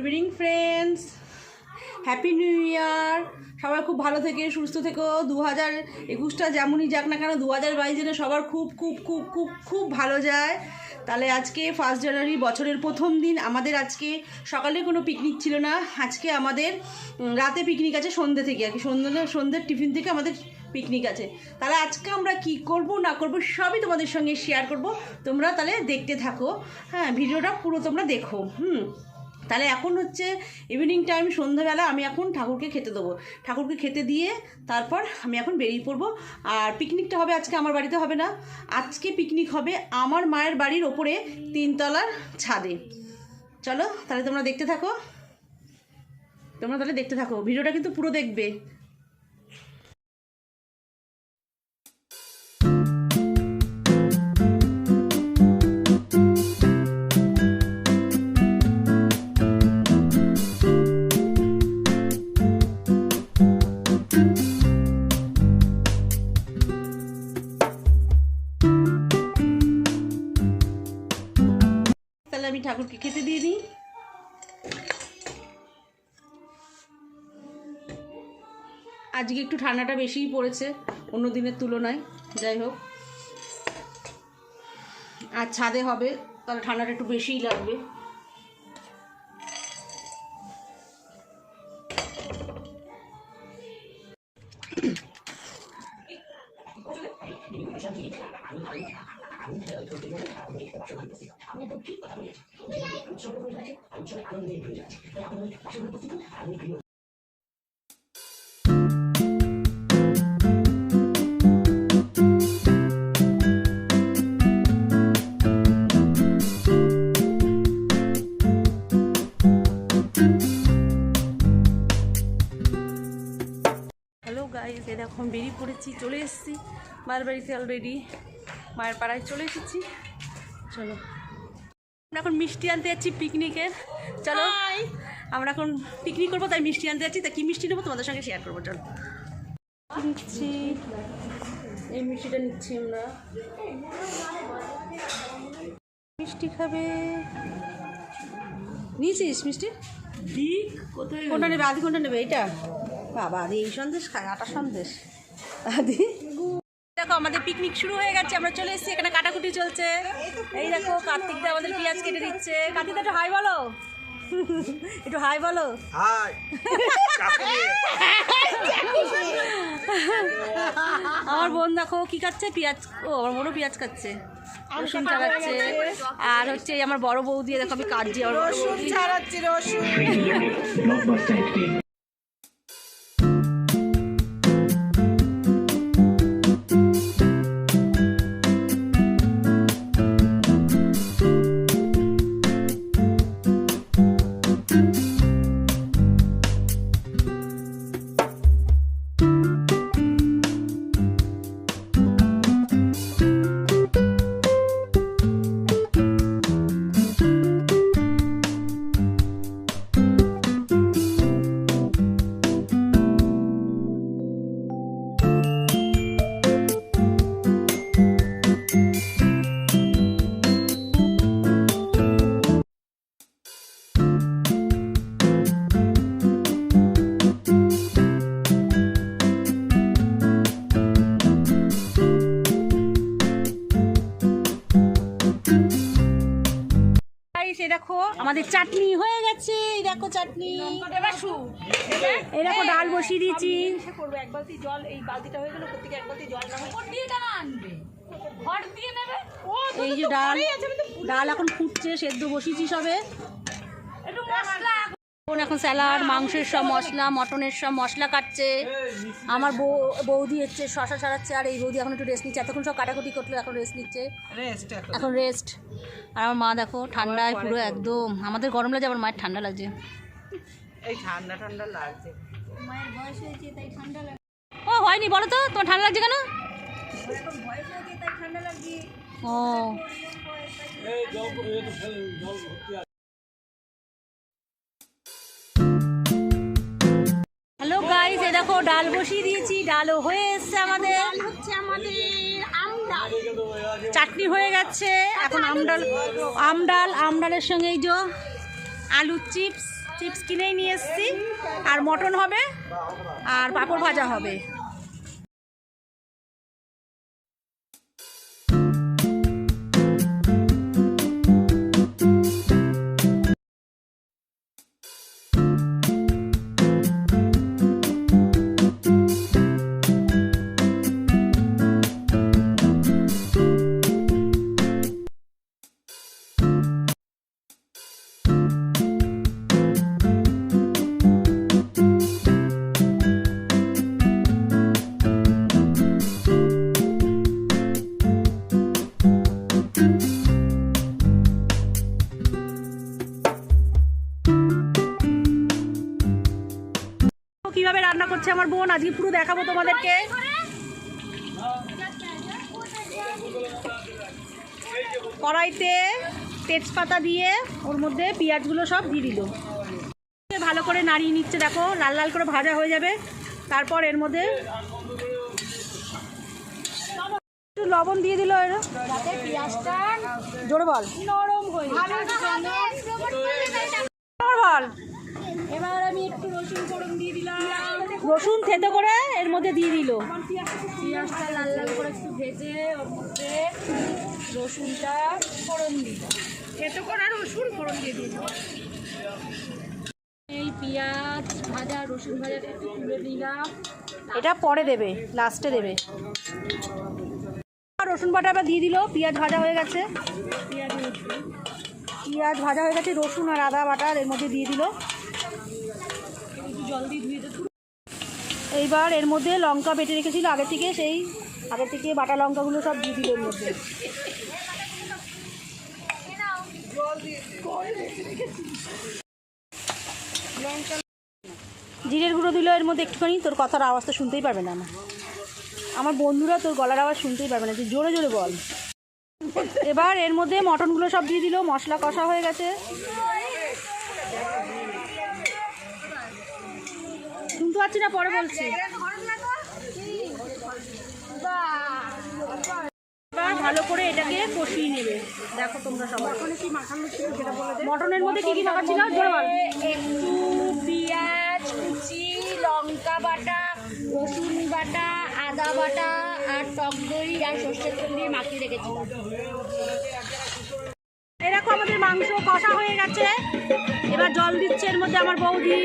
Evening friends happy new year সবাই খুব ভালো থেকে, সুস্থ থেকো। দু হাজার একুশটা যেমনই যাক না কেন দু হাজার বাইশ যেন সবার খুব খুব খুব খুব খুব ভালো যায়। তাহলে আজকে ফার্স্ট জানুয়ারি বছরের প্রথম দিন। আমাদের আজকে সকালে কোনো পিকনিক ছিল না। আজকে আমাদের রাতে পিকনিক আছে সন্ধ্যে থেকে আর কি। সন্ধ্যে সন্ধ্যের টিফিন থেকে আমাদের পিকনিক আছে। তাহলে আজকে আমরা কি করব, না করব, সবই তোমাদের সঙ্গে শেয়ার করব। তোমরা তাহলে দেখতে থাকো। হ্যাঁ ভিডিওটা পুরো তোমরা দেখো। হুম। তাহলে এখন হচ্ছে ইভিনিং টাইম সন্ধ্যাবেলা আমি এখন ঠাকুরকে খেতে দেবো। ঠাকুরকে খেতে দিয়ে তারপর আমি এখন বেরিয়ে পড়ব। আর পিকনিকটা হবে আজকে আমার বাড়িতে হবে না। আজকে পিকনিক হবে আমার মায়ের বাড়ির ওপরে তিনতলার ছাদে। চলো, তাহলে তোমরা দেখতে থাকো। তোমরা তাহলে দেখতে থাকো। ভিডিওটা কিন্তু পুরো দেখবে। ঠাকুরকে খেতে দিয়ে দিই। আজকে একটু ঠান্ডাটা বেশিই পড়েছে, অন্য দিনের তুলনায়, যাই হোক। আর ছাদে হবে, তাহলে ঠান্ডাটা একটু বেশিই লাগবে। পড়েছি চলে এসেছি। মায়ের বাড়িতে অলরেডি মায়ের পাড়ায় চলে এসেছি। চলো। আমরা এখন মিষ্টি আনতে যাচ্ছি পিকনিকের চলো। আমরা এখন পিকনিক করব তাই মিষ্টি আনতে যাচ্ছি। তা কী মিষ্টি নেব তোমাদের সঙ্গে শেয়ার করব চলো। নিচ্ছি। এই মিষ্টিটা নিচ্ছি আমরা। মিষ্টি খাবে। নিয়েছিস মিষ্টি? কোনটা নেবে? আদি কোনটা নেবে? এইটা? বাবা এই সন্দেশ খায় আটা সন্দেশ। আদি? দেখো আমাদের পিকনিক শুরু হয়ে গেছে আমরা চলে এসেছি এখানে কাটাকুটি চলছে। এই দেখো কার্তিক দা আমাদের পেঁয়াজ কেটে দিচ্ছে। কার্তিক দা একটু হাই বলো। একটু হাই বলো। আমার বোন দেখো কি খাচ্ছে পেঁয়াজ ও আমার বোনও পেঁয়াজ খাচ্ছে রসুন চালাচ্ছে আর হচ্ছে আমার বড় বউ দিয়ে দেখো আমি কাটছি আমার বৌদি। ছাড়াচ্ছি রসুন। আমাদের চাটনি হয়ে গেছে এই দেখো চাটনি। এই দেখো ডাল বসিয়ে দিয়েছি। করব এক বালতি জল এই বালতিটা হয়ে গেল প্রত্যেকে এক বালতি জল এই যে ডাল ডাল এখন ফুটছে সেদ্ধ বসিয়েছি সবে। এখন স্যালাড মাংসের সব মশলা মটনের সব মশলা কাটছে। আমার বউ বৌদি হচ্ছে শশা ছাড়াচ্ছে আর এই বৌদি এখন একটু রেস্ট নিচ্ছে। এতক্ষণ সব কাটাকুটি করল এখন রেস্ট নিচ্ছে। রেস্ট এখন। এখন রেস্ট আর আমার মা দেখো ঠান্ডায় পুরো একদম। আমাদের গরম লাগছে আমার মায়ের ঠান্ডা লাগছে। এই ঠান্ডা ঠান্ডা লাগছে। ও হয়নি বলো তো তোমার ঠান্ডা লাগছে কেন? ও। দেখো ডাল বসিয়ে দিয়েছি ডালও হয়ে এসছে আমাদের। হচ্ছে আমাদের আমডাল চাটনি হয়ে গেছে এখন আমডাল আমডাল আমডালের সঙ্গে এই যে আলুর চিপস চিপস কিনেই নিয়ে এসছি। আর মটন হবে আর পাঁপড় ভাজা হবে। আজকে পুরো দেখাবো তোমাদেরকে। কড়াইতে তেজপাতা দিয়ে ওর মধ্যে পেঁয়াজগুলো সব দিয়ে দিল। ভালো করে নাড়িয়ে নিচ্ছে দেখো লাল লাল করে ভাজা হয়ে যাবে। তারপর এর মধ্যে একটু লবণ দিয়ে দিল এর। জোরে বল। নরম হয়ে বল। এবার আমি একটু রসুন ফোড়ন দিয়ে দিলাম। রসুন থেতো করে এর মধ্যে দিয়ে দিল। পেঁয়াজটা লাল লাল করে একটু ভেজে ওর মধ্যে রসুনটা ফোড়ন দিল। থেতো করে রসুন ফোড়ন দিয়ে দিল। এই পেঁয়াজ ভাজা রসুন ভাজাটা একটু তুলে দিলাম এটা পরে দেবে লাস্টে দেবে। রসুন বাটা আবার দিয়ে দিল পেঁয়াজ ভাজা হয়ে গেছে। পেঁয়াজ পেঁয়াজ ভাজা হয়ে গেছে রসুন আর আদা বাটা এর মধ্যে দিয়ে দিল। একটু জল দিয়ে ধুয়ে এইবার এর মধ্যে লঙ্কা বেটে রেখেছিল আগে থেকে সেই আগে থেকে বাটা লঙ্কাগুলো সব দিয়ে দিল এর মধ্যে। জিরের গুঁড়ো দিল এর মধ্যে একটুখানি, তোর কথার আওয়াজ তো শুনতেই পারবে না আমার বন্ধুরা তোর গলার আওয়াজ শুনতেই পারবে না, তুই জোরে জোরে বল। এবার এর মধ্যে মটনগুলো সব দিয়ে দিল, মশলা কষা হয়ে গেছে। পাচ্ছি না পরে বলছি। ভালো করে এটাকে কষিয়ে নেবে। দেখো তোমরা সবাই। মটনের মধ্যে কি কি মাখা ছিল? একটু পেঁয়াজ কুচি লঙ্কা বাটা রসুন বাটা আদা বাটা আর টক দই আর সর্ষের তেল দিয়ে মাখিয়ে রেখেছিলাম এরকম আমাদের মাংস কষা হয়ে গেছে। এবার জল দিচ্ছে এর মধ্যে আমার বৌদি।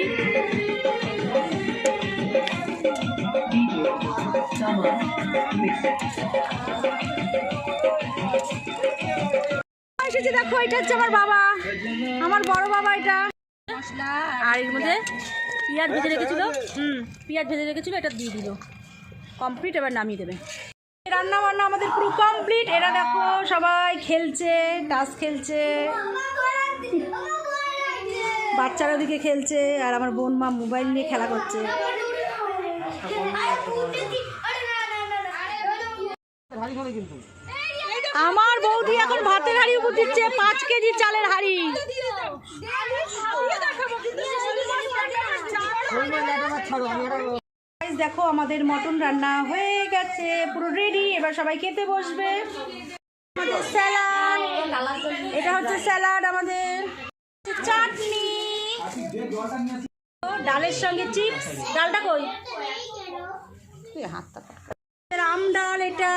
এসেছে দেখো এটা হচ্ছে আমার বাবা। আমার বড় বাবা এটা। মশলা আর এর মধ্যে পেঁয়াজ ভেজে রেখেছিল। হুম পেঁয়াজ ভেজে রেখেছিল এটা দিয়ে দিল। কমপ্লিট এবার নামিয়ে দেবে। রান্না বান্না আমাদের পুরো কমপ্লিট এরা দেখো সবাই খেলছে টাস খেলছে। বাচ্চারা ওদিকে খেলছে আর আমার বোন মা মোবাইল নিয়ে খেলা করছে। আমার বৌদি এখন ভাতের হাড়ি উপর দিচ্ছে পাঁচ কেজি চালের হাড়ি। দেখো আমাদের মটন রান্না হয়ে গেছে পুরো রেডি এবার সবাই খেতে বসবে। আমাদের স্যালাড এটা হচ্ছে স্যালাড আমাদের। চাটনি। ডালের সঙ্গে চিপস ডালটা কই? হাতটা। আম ডাল এটা।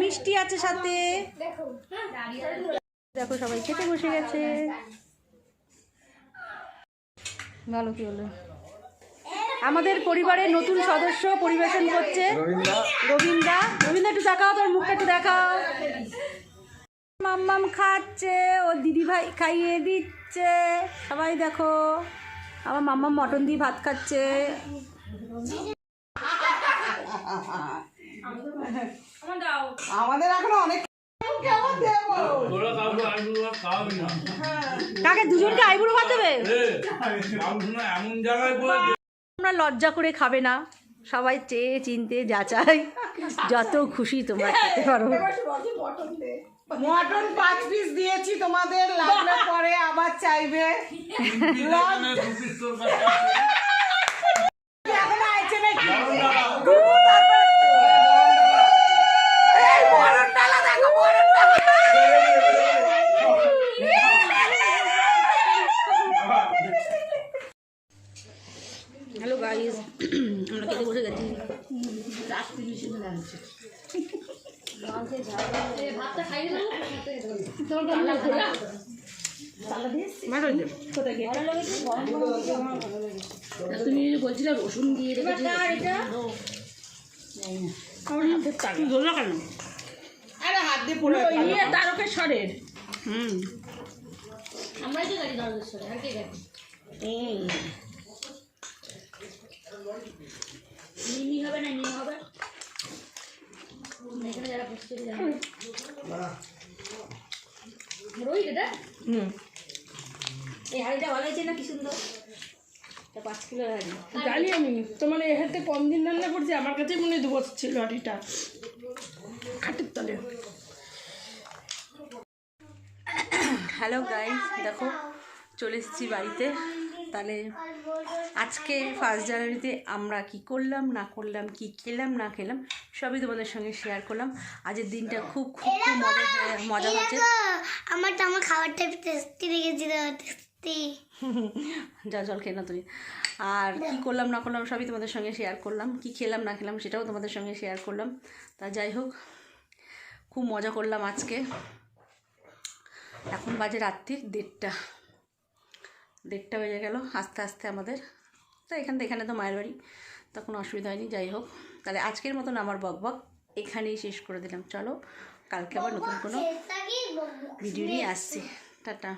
মিষ্টি আছে সাথে। দেখো সবাই খেতে বসে গেছে। ভালো কি হলো আমাদের পরিবারের নতুন সদস্য পরিবেশন করছে। রবীন্দা রবীন্দা একটু দেখাও তোর মুখটা একটু দেখাও। মাম্মাম খাচ্ছে ও দিদি ভাই খাইয়ে দিচ্ছে। সবাই দেখো আমার মাম্মাম মটন দিয়ে ভাত খাচ্ছে। আমাদের এখনও অনেক কাকে দুজনকে আইবুড়ো ভাত দেবে? তোমরা লজ্জা করে খাবে না। সবাই চেয়ে চিনতে যাচাই যত খুশি তোমরা খেতে পারো। মটন পাঁচ পিস দিয়েছি তোমাদের লাগলে পরে আবার চাইবে দুপিস তোর কাছে আছে। এখন আইছে নাকি হ্যালো গাইস আমরা খেতে বসে গেছি ভাতটা খাই দেবো ভালো হয়েছে কোথায় গিয়ে তুমি বলছিলে রসুন দিয়ে স্বরের হুম। আমরাই তো যারা রোহিত এটা? হুম। এই হাড়িটা ভালো হয়েছে না কি সুন্দর? এটা পাঁচ কিলো হাড়ি। জানি আমি তোমার এ হাতে কম দিন রান্না করছি আমার কাছে মনে হয় দু বছর ছিল হাড়িটা। খাটের তলে। হ্যালো গাইস দেখো চলে এসেছি বাড়িতে। তাহলে আজকে ফার্স্ট জানুয়ারিতে আমরা কি করলাম না করলাম কি খেলাম না খেলাম সবই তোমাদের সঙ্গে শেয়ার করলাম। আজের দিনটা খুব খুব খুব মজা মজা হচ্ছে। আমার তো আমার খাবারটা টেস্টি লেগেছিল টেস্টি যা জল খেয়ে না তুমি। আর কি করলাম না করলাম সবই তোমাদের সঙ্গে শেয়ার করলাম। কি খেলাম না খেলাম সেটাও তোমাদের সঙ্গে শেয়ার করলাম। তা যাই হোক খুব মজা করলাম আজকে। এখন বাজে রাত্রির দেড়টা। দেড়টা বেজে গেল আস্তে আস্তে আমাদের। তো এখান থেকে এখানে তো মায়ের বাড়ি তখন অসুবিধা হয়নি যাই হোক। তাহলে আজকের মতন আমার বক বক এখানেই শেষ করে দিলাম। চলো কালকে আবার নতুন কোনো ভিডিও নিয়ে আসছি। টাটা।